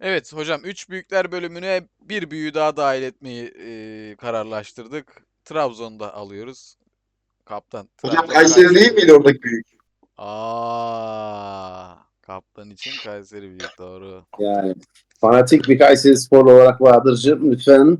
Evet hocam 3 büyükler bölümüne bir büyüğü daha dahil etmeyi e, kararlaştırdık. Trabzon'da alıyoruz. Kaptan. Hocam Trabzon Kayseri değil miydi oradaki büyük? Aa, kaptan için Kayseri büyük doğru. Yani fanatik bir Kayseri Spor olarak Bahadır'cığım lütfen.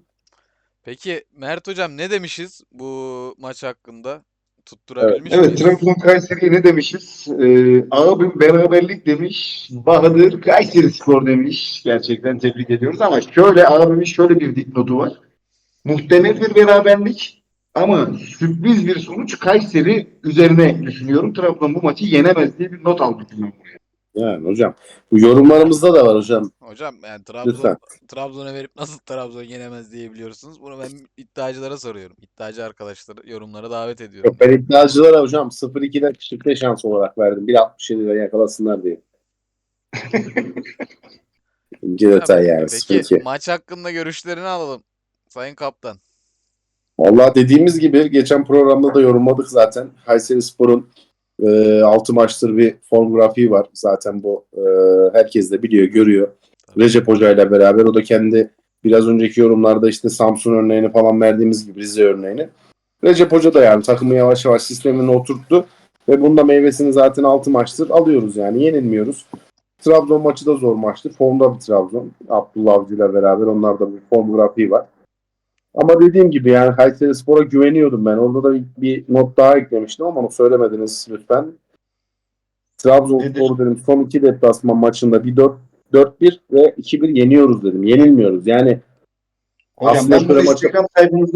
Peki Mert hocam ne demişiz bu maç hakkında? Tutturabilmiş Evet miyiz? Trabzon Kayseri'ye ne demişiz? Ee, abim beraberlik demiş. Bahadır Kayseri Spor demiş. Gerçekten tebrik ediyoruz ama şöyle abimin şöyle bir dipnotu var. Muhtemel bir beraberlik ama sürpriz bir sonuç Kayseri üzerine düşünüyorum. Trabzon bu maçı yenemez diye bir not aldım. ben buraya. Yani hocam bu yorumlarımızda da var hocam. Hocam yani Trabzon Lütfen. Trabzon'a verip nasıl Trabzon yenemez diyebiliyorsunuz? Bunu ben iddiacılara soruyorum. İddiacı arkadaşları yorumlara davet ediyorum. Yok, ben iddiacılara hocam 0-2'den çifte şans olarak verdim. 1.67'de yakalasınlar diye. İnce detay yani Peki 0-2. maç hakkında görüşlerini alalım. Sayın Kaptan. Vallahi dediğimiz gibi geçen programda da yorumladık zaten. Kayseri Spor'un e, 6 maçtır bir form grafiği var. Zaten bu e, herkes de biliyor, görüyor. Recep Hoca ile beraber o da kendi biraz önceki yorumlarda işte Samsun örneğini falan verdiğimiz gibi Rize örneğini. Recep Hoca da yani takımı yavaş yavaş sistemine oturttu. Ve bunda meyvesini zaten 6 maçtır alıyoruz yani yenilmiyoruz. Trabzon maçı da zor maçtı. Formda bir Trabzon. Abdullah Avcı ile beraber onlarda bir form grafiği var. Ama dediğim gibi yani Kayseri Spor'a güveniyordum ben. Orada da bir, bir not daha eklemiştim ama onu söylemediniz lütfen. Trabzonspor dedim son iki deplasman maçında bir 4 4-1 ve 2-1 yeniyoruz dedim. Yenilmiyoruz. Yani Hocam Aslında ben bunu maçı- Instagram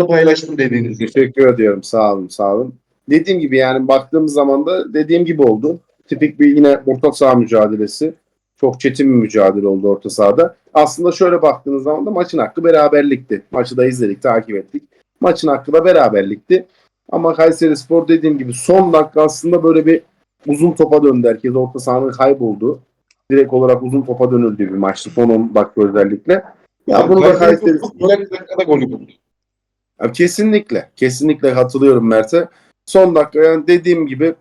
paylaştım dediğiniz gibi. Teşekkür ediyorum. Sağ olun, sağ olun. Dediğim gibi yani baktığımız zaman da dediğim gibi oldu. Tipik bir yine orta saha mücadelesi. Çok çetin bir mücadele oldu orta sahada. Aslında şöyle baktığınız zaman da maçın hakkı beraberlikti. Maçı da izledik, takip ettik. Maçın hakkı da beraberlikti. Ama Kayseri Spor dediğim gibi son dakika aslında böyle bir uzun topa döndü herkes. Orta sahanın kayboldu. Direkt olarak uzun topa dönüldü bir maçtı. Son 10 dakika özellikle. Ya bunu da Kayseri Spor dakikada golü buldu. ya kesinlikle. Kesinlikle katılıyorum Mert'e. Son dakika yani dediğim gibi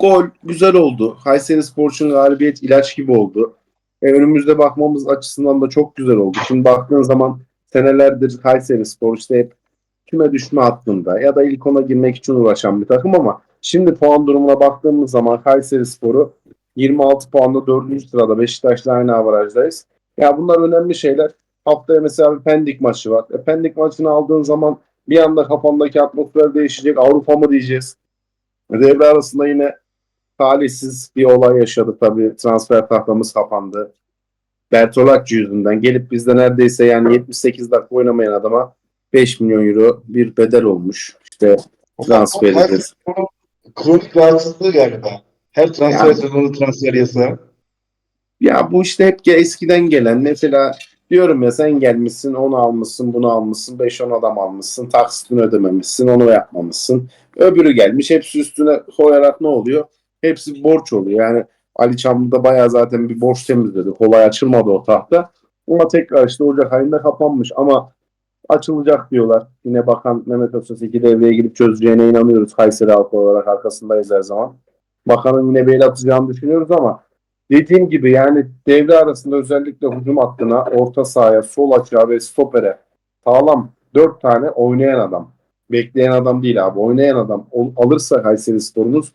gol güzel oldu. Kayseri Spor'un galibiyet ilaç gibi oldu. E, önümüzde bakmamız açısından da çok güzel oldu. Şimdi baktığın zaman senelerdir Kayseri Spor işte hep küme düşme hattında ya da ilk ona girmek için uğraşan bir takım ama şimdi puan durumuna baktığımız zaman Kayseri Spor'u 26 puanla 4. sırada Beşiktaş'la aynı avarajdayız. Ya bunlar önemli şeyler. Haftaya mesela bir Pendik maçı var. E, Pendik maçını aldığın zaman bir anda kafandaki atmosfer değişecek. Avrupa mı diyeceğiz? Devre arasında yine talihsiz bir olay yaşadık tabii. Transfer tahtamız kapandı. Bertolacci yüzünden gelip bizde neredeyse yani 78 dakika oynamayan adama 5 milyon euro bir bedel olmuş. İşte transfer Kayseri edeceğiz. Spor'un Kronik rahatsızlığı galiba. Her transfer Yani- sezonu transfer yasağı. Ya bu işte hep eskiden gelen mesela diyorum ya sen gelmişsin onu almışsın bunu almışsın 5-10 adam almışsın taksitini ödememişsin onu yapmamışsın. Öbürü gelmiş hepsi üstüne koyarak ne oluyor? Hepsi borç oluyor. Yani Ali Çamlı'da bayağı zaten bir borç temizledi. Kolay açılmadı o tahta. Ama tekrar işte Ocak ayında kapanmış ama açılacak diyorlar. Yine Bakan Mehmet Öztürk devreye girip çözeceğine inanıyoruz. Kayseri halkı olarak arkasındayız her zaman. Bakanın yine beyli atacağını düşünüyoruz ama dediğim gibi yani devre arasında özellikle hücum hattına, orta sahaya, sol açığa ve stopere sağlam dört tane oynayan adam. Bekleyen adam değil abi. Oynayan adam alırsa Kayseri Spor'umuz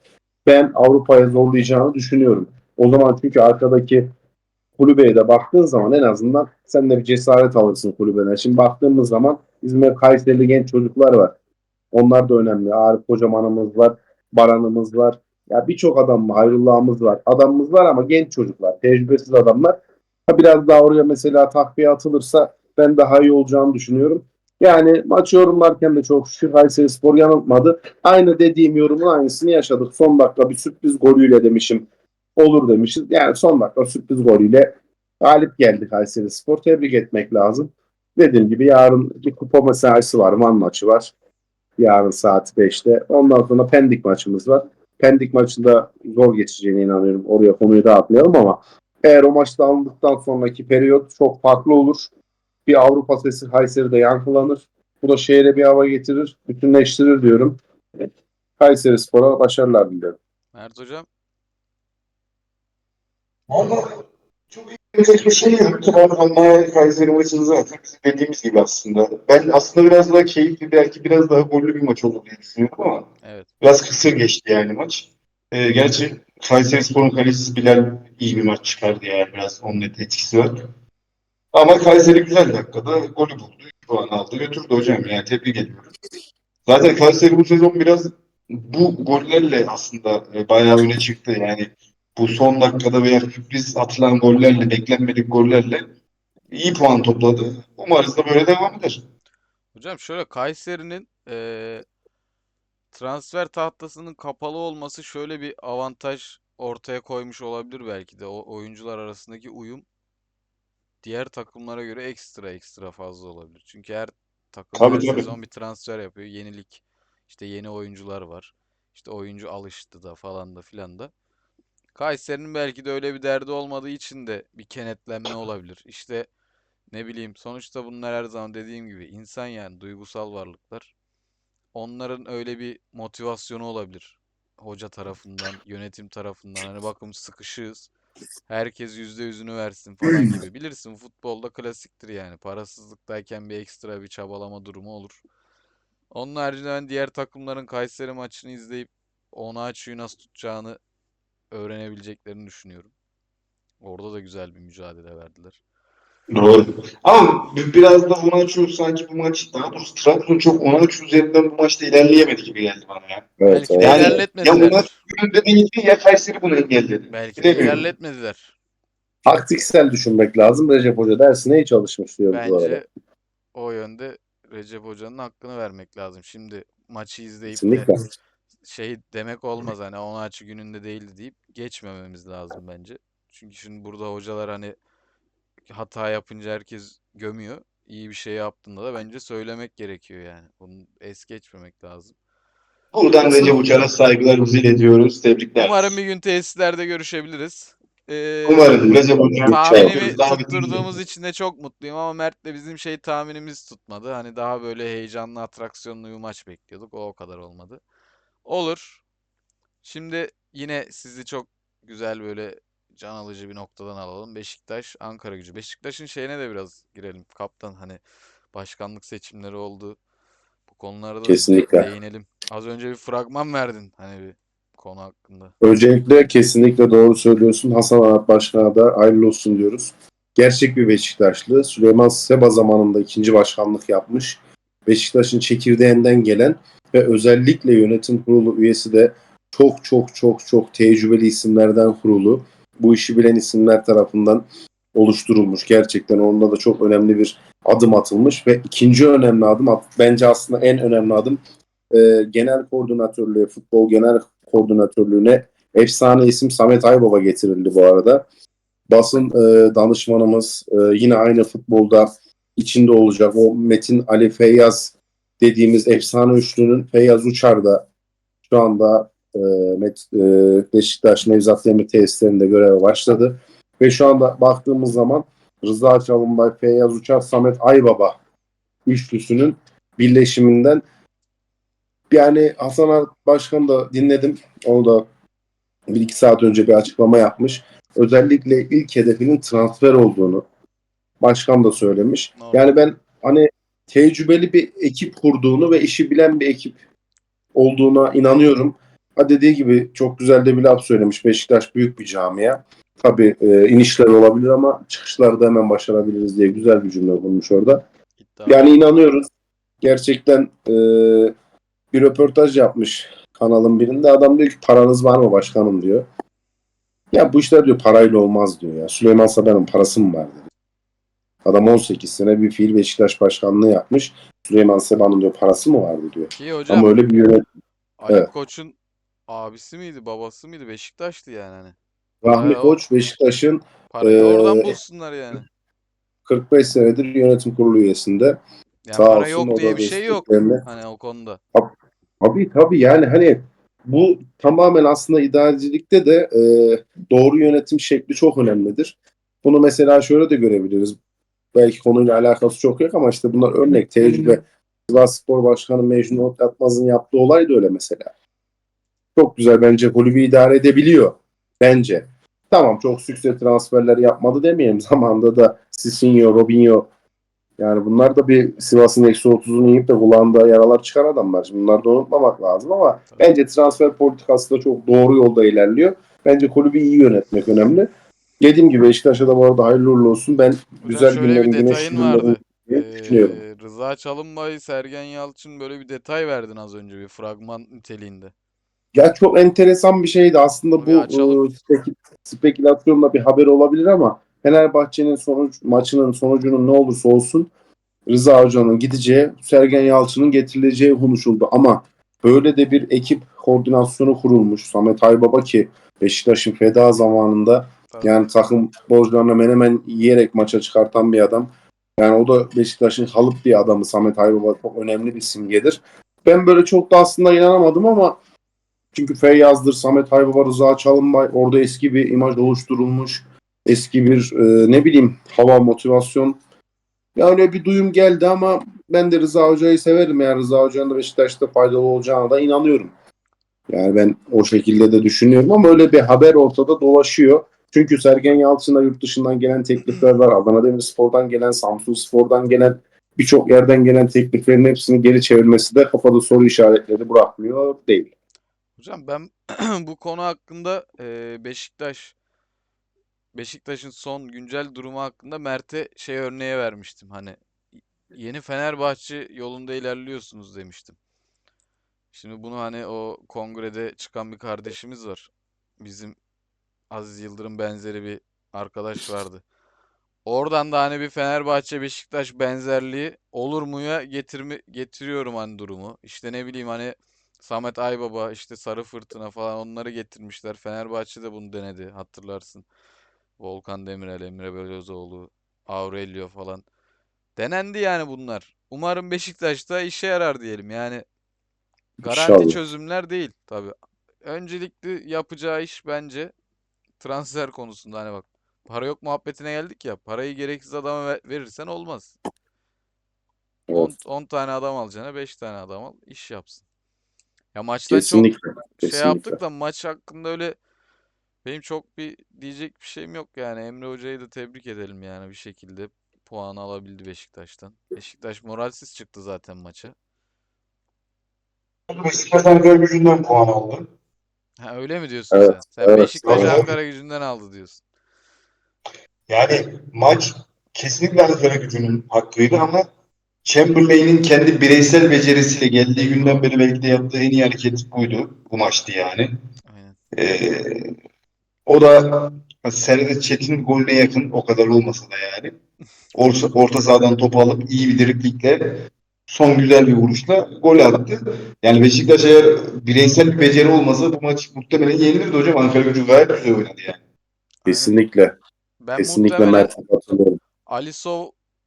ben Avrupa'ya zorlayacağını düşünüyorum. O zaman çünkü arkadaki kulübeye de baktığın zaman en azından sen de bir cesaret alırsın kulübene. Şimdi baktığımız zaman İzmir Kayserili genç çocuklar var. Onlar da önemli. Arif Kocaman'ımız var, Baran'ımız var. Ya birçok adam var, Hayrullah'ımız var. Adamımız var ama genç çocuklar, tecrübesiz adamlar. Ha biraz daha oraya mesela takviye atılırsa ben daha iyi olacağını düşünüyorum. Yani maçı yorumlarken de çok şükür Kayseri Spor yanıltmadı. Aynı dediğim yorumun aynısını yaşadık. Son dakika bir sürpriz golüyle demişim. Olur demişiz. Yani son dakika sürpriz golüyle galip geldi Kayseri Spor. Tebrik etmek lazım. Dediğim gibi yarın bir kupa mesaisi var. Van maçı var. Yarın saat 5'te. Ondan sonra Pendik maçımız var. Pendik maçında zor geçeceğine inanıyorum. Oraya konuyu da atlayalım ama eğer o maçta alındıktan sonraki periyot çok farklı olur. Bir Avrupa sesi Kayseri'de yankılanır. Bu da şehre bir hava getirir, bütünleştirir diyorum. Kayseri Spor'a başarılar diliyorum. Mert hocam. Valla çok iyi Pek bir şey yok. Trabzon'la Kayseri maçını zaten bizim dediğimiz gibi aslında. Ben aslında biraz daha keyifli, belki biraz daha gollü bir maç olur diye düşünüyorum ama Evet. biraz kısır geçti yani maç. Ee, gerçi Kayserispor'un kalecisi Bilal iyi bir maç çıkardı yani biraz onun etkisi var. Ama Kayseri güzel dakikada golü buldu. Puan aldı götürdü hocam yani tebrik ediyorum. Zaten Kayseri bu sezon biraz bu gollerle aslında e, bayağı öne çıktı yani bu son dakikada veya sürpriz atılan gollerle, beklenmedik gollerle iyi puan topladı. Umarız da böyle devam eder. Hocam şöyle Kayseri'nin eee, transfer tahtasının kapalı olması şöyle bir avantaj ortaya koymuş olabilir belki de. O oyuncular arasındaki uyum diğer takımlara göre ekstra ekstra fazla olabilir. Çünkü her takım Tabii, her tabii. sezon bir transfer yapıyor. Yenilik. İşte yeni oyuncular var. İşte oyuncu alıştı da falan da filan da. Kayseri'nin belki de öyle bir derdi olmadığı için de bir kenetlenme olabilir. İşte ne bileyim sonuçta bunlar her zaman dediğim gibi insan yani duygusal varlıklar. Onların öyle bir motivasyonu olabilir. Hoca tarafından, yönetim tarafından. Hani bakın sıkışığız. Herkes yüzde yüzünü versin falan gibi. Bilirsin futbolda klasiktir yani. Parasızlıktayken bir ekstra bir çabalama durumu olur. Onun haricinde ben diğer takımların Kayseri maçını izleyip Onaçu'yu nasıl tutacağını öğrenebileceklerini düşünüyorum. Orada da güzel bir mücadele verdiler. Doğru. Ama bi- biraz da Onaçu sanki bu maç daha doğrusu Trabzon çok Onaçu üzerinden bu maçta ilerleyemedi gibi geldi bana ya. Evet, Belki de. Yani- Ya ilerletmediler. Onaçu gününde değildi ya Kayseri bunu engelledi. Belki de Bilemiyorum. ilerletmediler. Taktiksel düşünmek lazım. Recep Hoca dersine iyi çalışmış diyoruz bu arada. Bence o yönde Recep Hoca'nın hakkını vermek lazım. Şimdi maçı izleyip de Kesinlikle. şey demek olmaz hani Onaçu gününde değildi deyip geçmememiz lazım bence. Çünkü şimdi burada hocalar hani hata yapınca herkes gömüyor. İyi bir şey yaptığında da bence söylemek gerekiyor yani. Bunu es geçmemek lazım. Buradan Recep Uçar'a saygılarımızı iletiyoruz. Tebrikler. Umarım bir gün tesislerde görüşebiliriz. Ee, Umarım Recep Uçar. tahminimi tutturduğumuz için de çok mutluyum ama Mert'le bizim şey tahminimiz tutmadı. Hani daha böyle heyecanlı, atraksiyonlu bir maç bekliyorduk. O o kadar olmadı. Olur. Şimdi yine sizi çok güzel böyle can alıcı bir noktadan alalım. Beşiktaş, Ankara Gücü. Beşiktaş'ın şeyine de biraz girelim. Kaptan hani başkanlık seçimleri oldu. Bu konulara da Kesinlikle. değinelim. Az önce bir fragman verdin hani bir konu hakkında. Öncelikle kesinlikle doğru söylüyorsun. Hasan Arat Başkan'a da hayırlı olsun diyoruz. Gerçek bir Beşiktaşlı. Süleyman Seba zamanında ikinci başkanlık yapmış. Beşiktaş'ın çekirdeğinden gelen ve özellikle yönetim kurulu üyesi de çok çok çok çok tecrübeli isimlerden kurulu. Bu işi bilen isimler tarafından oluşturulmuş. Gerçekten onda da çok önemli bir adım atılmış ve ikinci önemli adım bence aslında en önemli adım e, genel koordinatörlüğe, futbol genel koordinatörlüğüne efsane isim Samet Aybaba getirildi bu arada. Basın e, danışmanımız e, yine aynı futbolda içinde olacak. O Metin Ali Feyyaz dediğimiz efsane üçlünün Feyyaz Uçar da şu anda e, Met, e, Beşiktaş Nevzat Demir tesislerinde göreve başladı. Ve şu anda baktığımız zaman Rıza Çalınbay, Feyyaz Uçar, Samet Aybaba üçlüsünün birleşiminden yani Hasan Arat Başkan'ı da dinledim. Onu da bir iki saat önce bir açıklama yapmış. Özellikle ilk hedefinin transfer olduğunu başkan da söylemiş. Yani ben hani tecrübeli bir ekip kurduğunu ve işi bilen bir ekip olduğuna inanıyorum. Ha dediği gibi çok güzel de bir laf söylemiş. Beşiktaş büyük bir camia. Tabii e, inişler olabilir ama çıkışları da hemen başarabiliriz diye güzel bir cümle bulmuş orada. İddia. Yani inanıyoruz. Gerçekten e, bir röportaj yapmış kanalın birinde. Adam diyor ki paranız var mı başkanım diyor. Ya bu işler diyor parayla olmaz diyor ya. Süleyman Sabah'ın parası mı var dedi. Adam 18 sene bir fiil Beşiktaş başkanlığı yapmış. Süleyman Seba'nın diyor parası mı vardı diyor. Ki hocam Ama öyle bir yönet Ali evet. Koç'un abisi miydi, babası mıydı? Beşiktaş'tı yani hani. Rahmi Bayağı o- Koç Beşiktaş'ın Parayı oradan Ee, bulsunlar yani. 45 senedir yönetim kurulu üyesinde. Yani Sağ para olsun, yok o da diye bir şey yok. desteklerini- Hani o konuda. Tabii tabii yani hani bu tamamen aslında idarecilikte de e, doğru yönetim şekli çok önemlidir. Bunu mesela şöyle de görebiliriz. Belki konuyla alakası çok yok ama işte bunlar örnek tecrübe. Sivas Spor Başkanı Mecnun Yatmaz'ın yaptığı olay da öyle mesela. Çok güzel bence kulübü idare edebiliyor. Bence. tamam çok sükse transferler yapmadı demeyelim. Zamanında da Sisinho, Robinho yani bunlar da bir Sivas'ın eksi 30'unu yiyip de kulağında yaralar çıkan adamlar. Şimdi bunları da unutmamak lazım ama Tabii. bence transfer politikası da çok doğru yolda ilerliyor. Bence kulübü iyi yönetmek önemli. Dediğim gibi Beşiktaş'a da bu arada hayırlı uğurlu olsun. Ben Hocam güzel günlerin, vardı. günlerin diye düşünüyorum. Ee, Rıza Çalınbay, Sergen Yalçın böyle bir detay verdin az önce bir fragman niteliğinde. Ya çok enteresan bir şeydi aslında bu açalım. e, spek- spekülasyonla bir haber olabilir ama Fenerbahçe'nin sonuç maçının sonucunun ne olursa olsun Rıza Hoca'nın gideceği, Sergen Yalçın'ın getirileceği konuşuldu ama böyle de bir ekip koordinasyonu kurulmuş. Samet Aybaba ki Beşiktaş'ın feda zamanında Tabii. yani takım borçlarına menemen yiyerek maça çıkartan bir adam. Yani o da Beşiktaş'ın kalıp bir adamı Samet Aybaba çok önemli bir simgedir. Ben böyle çok da aslında inanamadım ama çünkü Feyyaz'dır, Samet Aybaba, Rıza Çalınbay orada eski bir imaj oluşturulmuş. Eski bir e, ne bileyim hava motivasyon. Ya öyle bir duyum geldi ama ben de Rıza Hoca'yı severim. Yani Rıza Hoca'nın da Beşiktaş'ta faydalı olacağına da inanıyorum. Yani ben o şekilde de düşünüyorum ama öyle bir haber ortada dolaşıyor. Çünkü Sergen Yalçın'a yurt dışından gelen teklifler var. Adana Demirspor'dan gelen, Samsun Spor'dan gelen birçok yerden gelen tekliflerin hepsini geri çevirmesi de kafada soru işaretleri bırakmıyor değil. Hocam ben bu konu hakkında e, Beşiktaş Beşiktaş'ın son güncel durumu hakkında Mert'e şey örneğe vermiştim. Hani yeni Fenerbahçe yolunda ilerliyorsunuz demiştim. Şimdi bunu hani o kongrede çıkan bir kardeşimiz var. Bizim Aziz Yıldırım benzeri bir arkadaş vardı. Oradan da hani bir Fenerbahçe Beşiktaş benzerliği olur muya getirme getiriyorum hani durumu. İşte ne bileyim hani Samet Aybaba işte Sarı Fırtına falan onları getirmişler. Fenerbahçe de bunu denedi hatırlarsın. Volkan Demirel, Emre Belözoğlu, Aurelio falan. Denendi yani bunlar. Umarım Beşiktaş'ta işe yarar diyelim. Yani garanti İnşallah. çözümler değil tabii. Öncelikli yapacağı iş bence transfer konusunda hani bak para yok muhabbetine geldik ya. Parayı gereksiz adama ver- verirsen olmaz. 10 Evet, 10 tane adam alacağına 5 tane adam al, iş yapsın. Ya maçtan çok kesinlikle. şey Kesinlikle. yaptık da maç hakkında öyle benim çok bir diyecek bir şeyim yok yani. Emre Hoca'yı da tebrik edelim yani bir şekilde puanı alabildi Beşiktaş'tan. Beşiktaş moralsiz çıktı zaten maça. Beşiktaş Ankara gücünden puan aldı. Ha öyle mi diyorsun Evet, sen? Sen evet, Beşiktaş evet. Ankara gücünden aldı diyorsun. Yani maç kesinlikle Ankara gücünün hakkıydı ama Chamberlain'in kendi bireysel becerisiyle geldiği günden beri belki de yaptığı en iyi hareket buydu. Bu maçtı yani. Aynen. Ee, o da Servet Çetin golüne yakın o kadar olmasa da yani. Orta, orta sahadan topu alıp iyi bir driblikle son güzel bir vuruşla gol attı. Yani Beşiktaş eğer bireysel bir beceri olmasa bu maç muhtemelen yenilirdi hocam. Ankara gücü gayet güzel oynadı yani. Kesinlikle. Ben Kesinlikle muhtemelen Mert'e katılıyorum.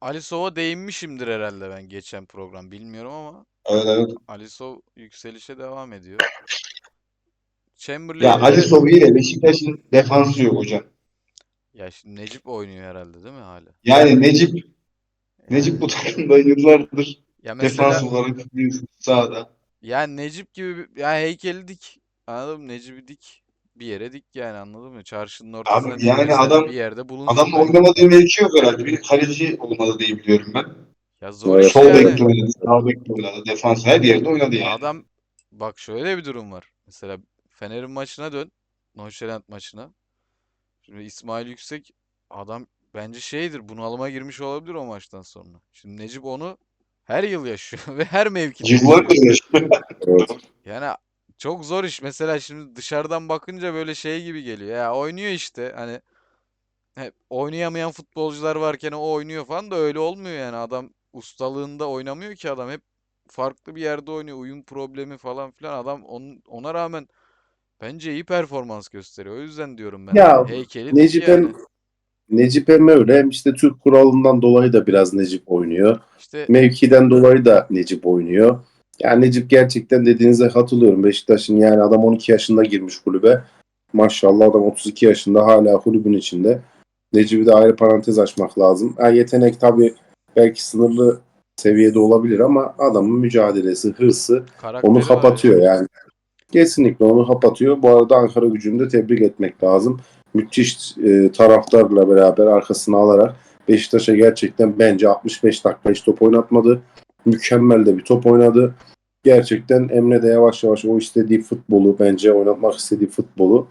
Alisov'a değinmişimdir herhalde ben geçen program. Bilmiyorum ama Evet, evet. Alisov yükselişe devam ediyor. Ya Chamberlain'i Ali Sobi ile Beşiktaş'ın defansı yok hocam. ya şimdi Necip oynuyor herhalde değil mi hala? Yani Necip Necip bu takımda yıllardır ya defans mesela olarak bir sahada. yani Necip gibi bir- ya heykeli dik. Anladın mı? Necip'i dik. Bir yere dik yani anladın mı? Çarşının ortasına Abi yani adam bir yerde bulunsun adamın oynamadığı mevki yok herhalde. Bir kaleci olmalı diye biliyorum ben. Ya zor iş Sol yani. bekte oynadı, sağ bekte oynadı, defans her yerde oynadı yani. Adam bak şöyle bir durum var. Mesela Fener'in maçına dön. Nonşalant maçına. Şimdi İsmail Yüksek adam bence şeydir bunalıma girmiş olabilir o maçtan sonra. Şimdi Necip onu her yıl yaşıyor ve her mevkide Yıllardır yaşıyor. yaşıyor. Evet. Yani çok zor iş. Mesela şimdi dışarıdan bakınca böyle şey gibi geliyor. Ya oynuyor işte hani hep oynayamayan futbolcular varken o oynuyor falan da öyle olmuyor yani. Adam ustalığında oynamıyor ki adam hep farklı bir yerde oynuyor. Uyum problemi falan filan. Adam onun, ona rağmen bence iyi performans gösteriyor. O yüzden diyorum ben Ya hani heykeli Necip yani. hem Necip hem öyle hem işte Türk kuralından dolayı da biraz Necip oynuyor. İşte Mevkiden dolayı da Necip oynuyor. Yani Necip gerçekten dediğinize katılıyorum. Beşiktaş'ın yani adam 12 yaşında girmiş kulübe. Maşallah adam 32 yaşında hala kulübün içinde. Necip'i de ayrı parantez açmak lazım. Ha, yetenek tabii belki sınırlı seviyede olabilir ama adamın mücadelesi, hırsı karakteri onu kapatıyor yani. Kesinlikle onu kapatıyor. Bu arada Ankara gücünü de tebrik etmek lazım. müthiş e, taraftarla beraber arkasına alarak Beşiktaş'a gerçekten bence 65 dakika hiç top oynatmadı. Mükemmel de bir top oynadı. Gerçekten Emre de yavaş yavaş o istediği futbolu bence oynatmak istediği futbolu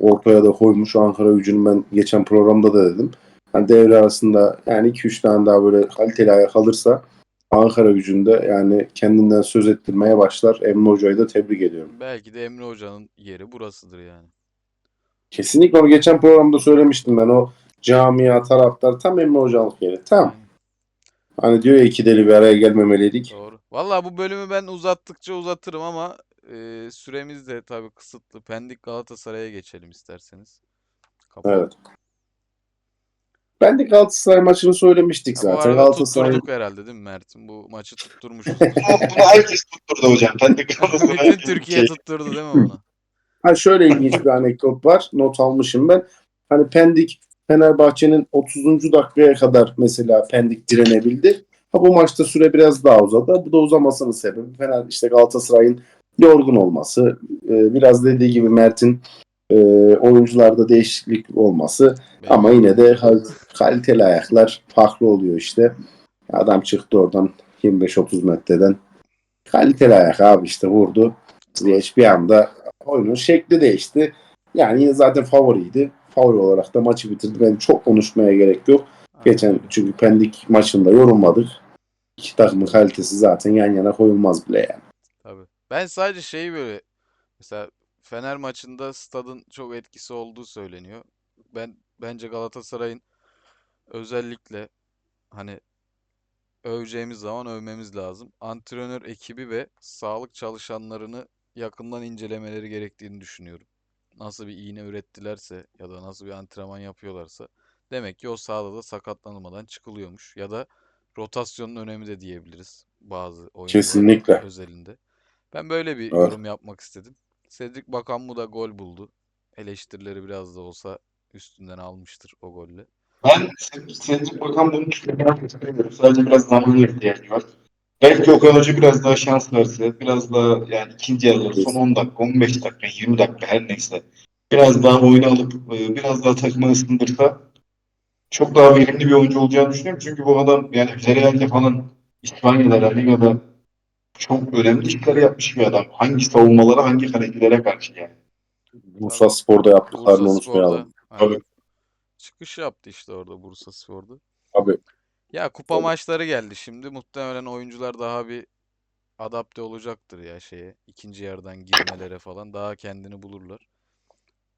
ortaya da koymuş. Ankara gücünün ben geçen programda da dedim. Hani devre arasında yani 2-3 tane daha böyle kaliteli ayak alırsa Ankara gücünde yani kendinden söz ettirmeye başlar. Emre Hoca'yı da tebrik ediyorum. Belki de Emre Hoca'nın yeri burasıdır yani. Kesinlikle onu geçen programda söylemiştim ben. O camia taraftar tam Emre Hoca'lık yeri. Tam. Aynen. Hani diyor ya iki deli bir araya gelmemeliydik. Doğru. Vallahi bu bölümü ben uzattıkça uzatırım ama e, süremiz de tabii kısıtlı. Pendik Galatasaray'a geçelim isterseniz. Kapalı. Evet. Ben de Galatasaray maçını söylemiştik Ha, bu zaten. arada Galatasaray tutturduk herhalde değil mi Mert'im? Bu maçı tutturmuşuz. Bunu herkes tutturdu hocam. Ben de Bütün Türkiye tutturdu değil mi bunu? Ha şöyle ilginç bir anekdot var. Not almışım ben. Hani Pendik Fenerbahçe'nin 30. dakikaya kadar mesela Pendik direnebildi. Ha bu maçta süre biraz daha uzadı. Bu da uzamasının sebebi Fener işte Galatasaray'ın yorgun olması. Ee, biraz dediği gibi Mert'in e, oyuncularda değişiklik olması. Ama yine de kal- kaliteli ayaklar farklı oluyor işte. Adam çıktı oradan 25-30 metreden. Kaliteli ayak abi işte vurdu. Ziyech bir anda oyunun şekli değişti. Yani yine zaten favoriydi. Favori olarak da maçı bitirdi. Ben çok konuşmaya gerek yok. Geçen çünkü Pendik maçında yorulmadık. İki takımın kalitesi zaten yan yana koyulmaz bile yani. Tabii. Ben sadece şeyi böyle mesela Fener maçında stadın çok etkisi olduğu söyleniyor. Ben bence Galatasaray'ın özellikle hani öveceğimiz zaman övmemiz lazım. Antrenör ekibi ve sağlık çalışanlarını yakından incelemeleri gerektiğini düşünüyorum. Nasıl bir iğne ürettilerse ya da nasıl bir antrenman yapıyorlarsa demek ki o sahada da sakatlanmadan çıkılıyormuş ya da rotasyonun önemi de diyebiliriz bazı oyuncular Kesinlikle. özelinde. Ben böyle bir Evet. yorum yapmak istedim. Cedric Bakan bu da gol buldu. Eleştirileri biraz da olsa üstünden almıştır o golle. Ben Cedric Bakan bunu tutturmak istemiyorum. Sadece biraz zamana ihtiyacı var. Belki Okan Hoca biraz daha şans verse, biraz daha yani ikinci yarıda son 10 dakika, 15 dakika, 20 dakika her neyse. Biraz daha oyunu alıp e, biraz daha takımı ısındırsa çok daha verimli bir oyuncu olacağını düşünüyorum. Çünkü bu adam yani Villarreal'de falan İspanya'da, La Liga'da çok önemli işler yapmış bir adam. Hangi savunmalara, hangi kalecilere karşı yani. Bursa Spor'da yaptıklarını Bursa unutmayalım. Spor'da. Tabii. çıkış yaptı işte orada Bursa Spor'da. Abi Ya kupa Tabii. maçları geldi şimdi. Muhtemelen oyuncular daha bir adapte olacaktır ya şeye. ikinci yarıdan girmelere falan. Daha kendini bulurlar.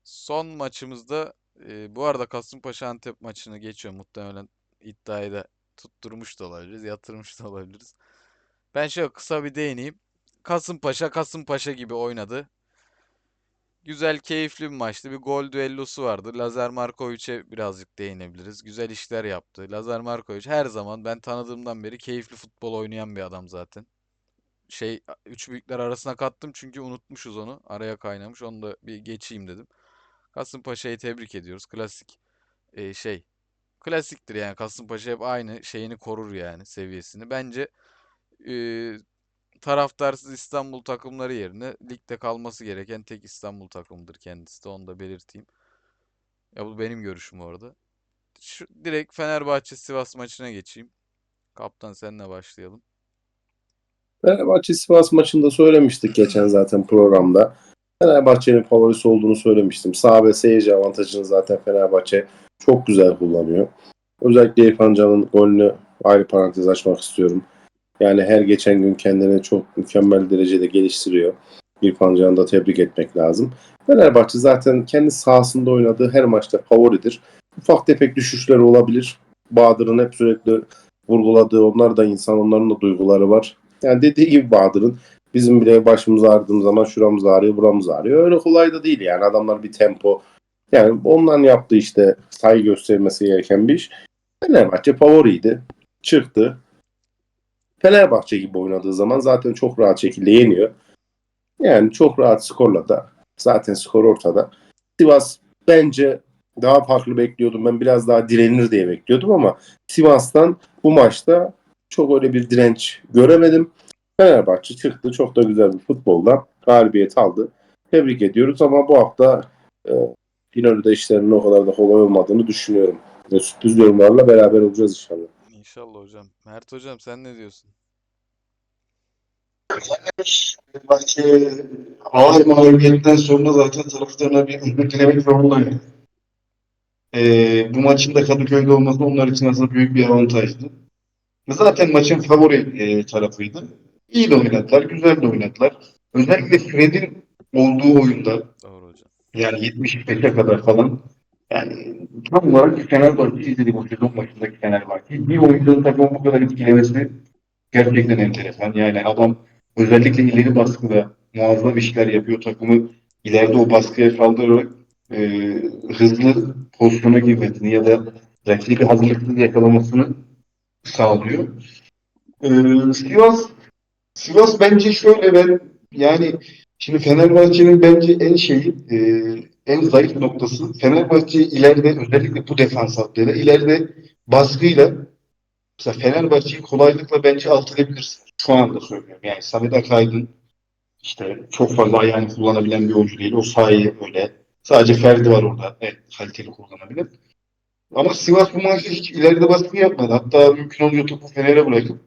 Son maçımızda e, bu arada Kasımpaşa Antep maçını geçiyor. Muhtemelen iddiayı da tutturmuş da olabiliriz. Yatırmış da olabiliriz. Ben şöyle kısa bir değineyim. Kasımpaşa Kasımpaşa gibi oynadı. Güzel, keyifli bir maçtı. Bir gol düellosu vardı. Lazar Markovic'e birazcık değinebiliriz. Güzel işler yaptı. Lazar Markovic her zaman ben tanıdığımdan beri keyifli futbol oynayan bir adam zaten. Şey, üç büyükler arasına kattım çünkü unutmuşuz onu. Araya kaynamış. Onu da bir geçeyim dedim. Kasımpaşa'yı tebrik ediyoruz. Klasik e, şey. Klasiktir yani. Kasımpaşa hep aynı şeyini korur yani seviyesini. Bence e, taraftarsız İstanbul takımları yerine ligde kalması gereken tek İstanbul takımıdır kendisi de onu da belirteyim. Ya bu benim görüşüm bu arada. Şu, direkt Fenerbahçe Sivas maçına geçeyim. Kaptan senle başlayalım. Fenerbahçe Sivas maçında söylemiştik geçen zaten programda. Fenerbahçe'nin favorisi olduğunu söylemiştim. Sağ ve seyirci avantajını zaten Fenerbahçe çok güzel kullanıyor. Özellikle İrfan Can'ın golünü ayrı parantez açmak istiyorum. Yani her geçen gün kendini çok mükemmel derecede geliştiriyor. İrfan Can'ı da tebrik etmek lazım. Fenerbahçe zaten kendi sahasında oynadığı her maçta favoridir. Ufak tefek düşüşleri olabilir. Bahadır'ın hep sürekli vurguladığı onlar da insan, onların da duyguları var. Yani dediği gibi Bahadır'ın bizim bile başımız ağrıdığımız zaman şuramız ağrıyor, buramız ağrıyor. Öyle kolay da değil yani. Adamlar bir tempo. Yani ondan yaptığı işte saygı göstermesi gereken bir iş. Fenerbahçe favoriydi. Çıktı. Fenerbahçe gibi oynadığı zaman zaten çok rahat şekilde yeniyor. Yani çok rahat skorla da zaten skor ortada. Sivas bence daha farklı bekliyordum. Ben biraz daha direnir diye bekliyordum ama Sivas'tan bu maçta çok öyle bir direnç göremedim. Fenerbahçe çıktı. Çok da güzel bir futbolda galibiyet aldı. Tebrik ediyoruz ama bu hafta e, İnönü'de işlerinin o kadar da kolay olmadığını düşünüyorum. Ve sürpriz yorumlarla beraber olacağız inşallah. İnşallah hocam. Mert hocam sen ne diyorsun? Fenerbahçe ağır mağlubiyetten sonra zaten taraftarına bir özür dilemek zorundaydı. Ee, bu maçın da Kadıköy'de olması onlar için aslında büyük bir avantajdı. Zaten maçın favori e, tarafıydı. İyi de oynadılar, güzel de oynadılar. Özellikle Fred'in olduğu oyunda Doğru hocam. yani 75'e kadar falan yani tam olarak Fenerbahçe izledik o sezon başındaki Fenerbahçe. Bir oyuncunun takımı bu kadar etkilemesi gerçekten enteresan. Yani adam özellikle ileri baskıda muazzam işler yapıyor. Takımı ileride o baskıya saldırarak e, hızlı pozisyona girmesini ya da rakibi hazırlıksız yakalamasını sağlıyor. E, Sivas Sivas bence şöyle ben yani şimdi Fenerbahçe'nin bence en şeyi e, en zayıf noktası Fenerbahçe ileride özellikle bu defans hattıyla ileride baskıyla mesela Fenerbahçe'yi kolaylıkla bence alt edebilirsin. Şu anda söylüyorum. Yani Samet Akaydın işte çok fazla ayağını kullanabilen bir oyuncu değil. O sahayı öyle. Sadece Ferdi var orada. Evet, kaliteli kullanabilir. Ama Sivas bu maçta hiç ileride baskı yapmadı. Hatta mümkün olunca topu Fener'e bırakıp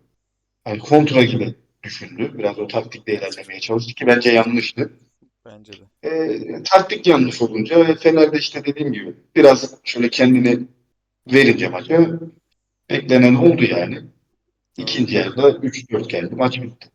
yani kontra gibi düşündü. Biraz o taktikle ilerlemeye çalıştı ki bence yanlıştı. Bence de. E, taktik yanlış olunca ve Fener'de işte dediğim gibi biraz şöyle kendini verince maça beklenen oldu yani. İkinci yarıda 3-4 geldi. Maç bitti.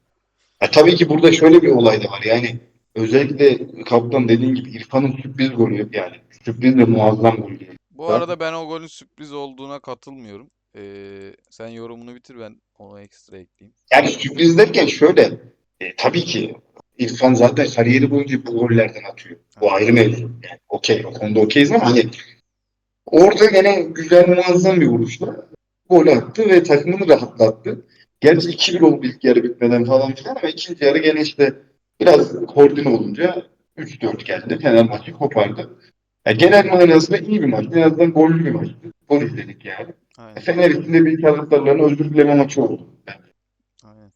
Ya tabii ki burada şöyle bir olay da var. Yani özellikle kaptan dediğin gibi İrfan'ın sürpriz golü yani sürpriz ve muazzam golü. Bu arada ben o golün sürpriz olduğuna katılmıyorum. Ee, sen yorumunu bitir ben ona ekstra ekleyeyim. Yani sürpriz derken şöyle e, tabii ki İrfan zaten kariyeri boyunca bu gollerden atıyor. Bu ayrı mevzu. Yani okey o konuda okeyiz ama hani orada gene güzel muazzam bir vuruşla gol attı ve takımını rahatlattı. Gerçi 2-1 oldu ilk yarı bitmeden falan filan ama ikinci yarı gene işte biraz koordine olunca 3-4 geldi. Fenerbahçe kopardı. Yani genel manasında iyi bir maçtı. En azından gollü bir maçtı. Gol izledik yani. Aynen. Fener için de bir taraftarlarına özür dileme maçı oldu. Aynen.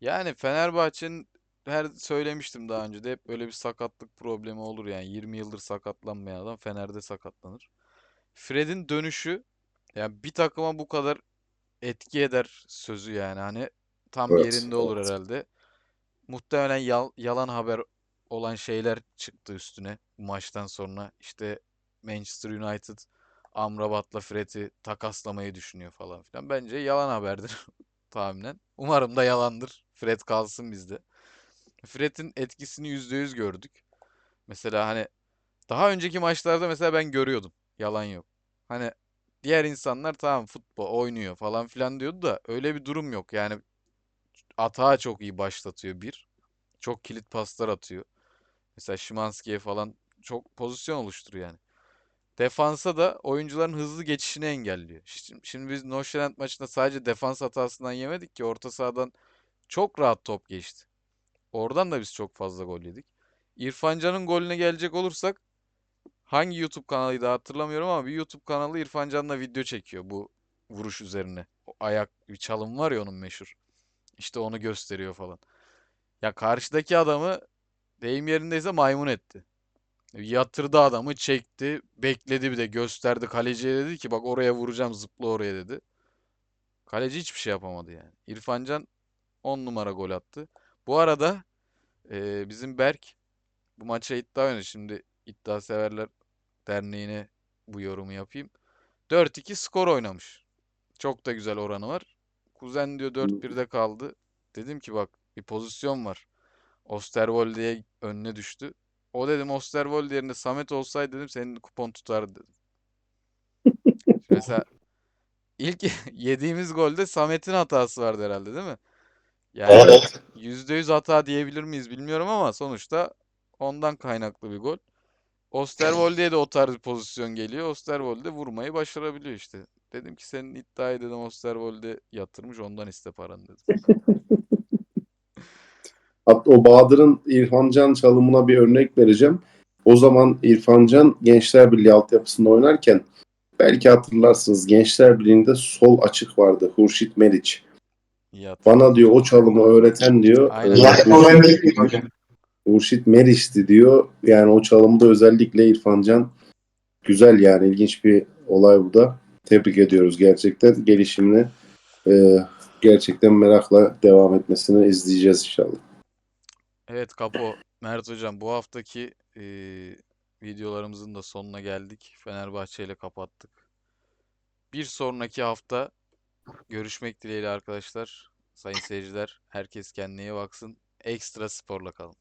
Yani Fenerbahçe'nin her söylemiştim daha önce de hep böyle bir sakatlık problemi olur yani 20 yıldır sakatlanmayan adam Fener'de sakatlanır. Fred'in dönüşü yani bir takıma bu kadar etki eder sözü yani hani tam Evet, yerinde olur evet. herhalde. Muhtemelen yal- yalan haber olan şeyler çıktı üstüne bu maçtan sonra. İşte Manchester United Amrabat'la Fred'i takaslamayı düşünüyor falan filan. Bence yalan haberdir tahminen. Umarım da yalandır. Fred kalsın bizde. Fred'in etkisini %100 gördük. Mesela hani daha önceki maçlarda mesela ben görüyordum. Yalan yok. Hani diğer insanlar tamam futbol oynuyor falan filan diyordu da öyle bir durum yok. Yani atağa çok iyi başlatıyor bir. Çok kilit paslar atıyor. Mesela Szymański'ye falan çok pozisyon oluşturuyor yani. Defansa da oyuncuların hızlı geçişini engelliyor. Şimdi, şimdi biz Noşenent maçında sadece defans hatasından yemedik ki orta sahadan çok rahat top geçti. Oradan da biz çok fazla gol yedik. İrfan Can'ın golüne gelecek olursak hangi YouTube kanalıydı hatırlamıyorum ama bir YouTube kanalı İrfan Can'la video çekiyor bu vuruş üzerine. O ayak bir çalım var ya onun meşhur. İşte onu gösteriyor falan. Ya karşıdaki adamı deyim yerindeyse maymun etti. Yatırdı adamı, çekti, bekledi bir de gösterdi kaleciye dedi ki bak oraya vuracağım zıpla oraya dedi. Kaleci hiçbir şey yapamadı yani. İrfan Can 10 numara gol attı. Bu arada eee, bizim Berk bu maça iddia oynadı. Şimdi iddia severler derneğine bu yorumu yapayım. 4-2 skor oynamış. Çok da güzel oranı var. Kuzen diyor 4-1'de kaldı. Dedim ki bak bir pozisyon var. Osterwolde'ye önüne düştü. O dedim Osterwolde yerine Samet olsaydı dedim senin kupon tutardı dedim. Mesela ilk yediğimiz golde Samet'in hatası vardı herhalde değil mi? Yani Evet. %100 hata diyebilir miyiz bilmiyorum ama sonuçta ondan kaynaklı bir gol. Osterwolde'ye de o tarz bir pozisyon geliyor. Osterwolde vurmayı başarabiliyor işte. Dedim ki senin iddiayı dedim Osterwolde yatırmış ondan iste paranı dedim. Hatta o Bahadır'ın İrfan Can çalımına bir örnek vereceğim. O zaman İrfan Can Gençler Birliği altyapısında oynarken belki hatırlarsınız Gençler Birliği'nde sol açık vardı. Hurşit Meriç. Hatırladın. Bana diyor o çalımı öğreten diyor. Aynen. e, hocam? Hurşit Meriç'ti diyor. Yani o çalımda özellikle İrfan Can güzel yani ilginç bir olay bu da. Tebrik ediyoruz gerçekten gelişimini. e, gerçekten merakla devam etmesini izleyeceğiz inşallah. Evet Kapo, Mert Hocam bu haftaki eee, videolarımızın da sonuna geldik. Fenerbahçe ile kapattık. Bir sonraki hafta görüşmek dileğiyle arkadaşlar. Sayın seyirciler, herkes kendine iyi baksın. Ekstra sporla kalın.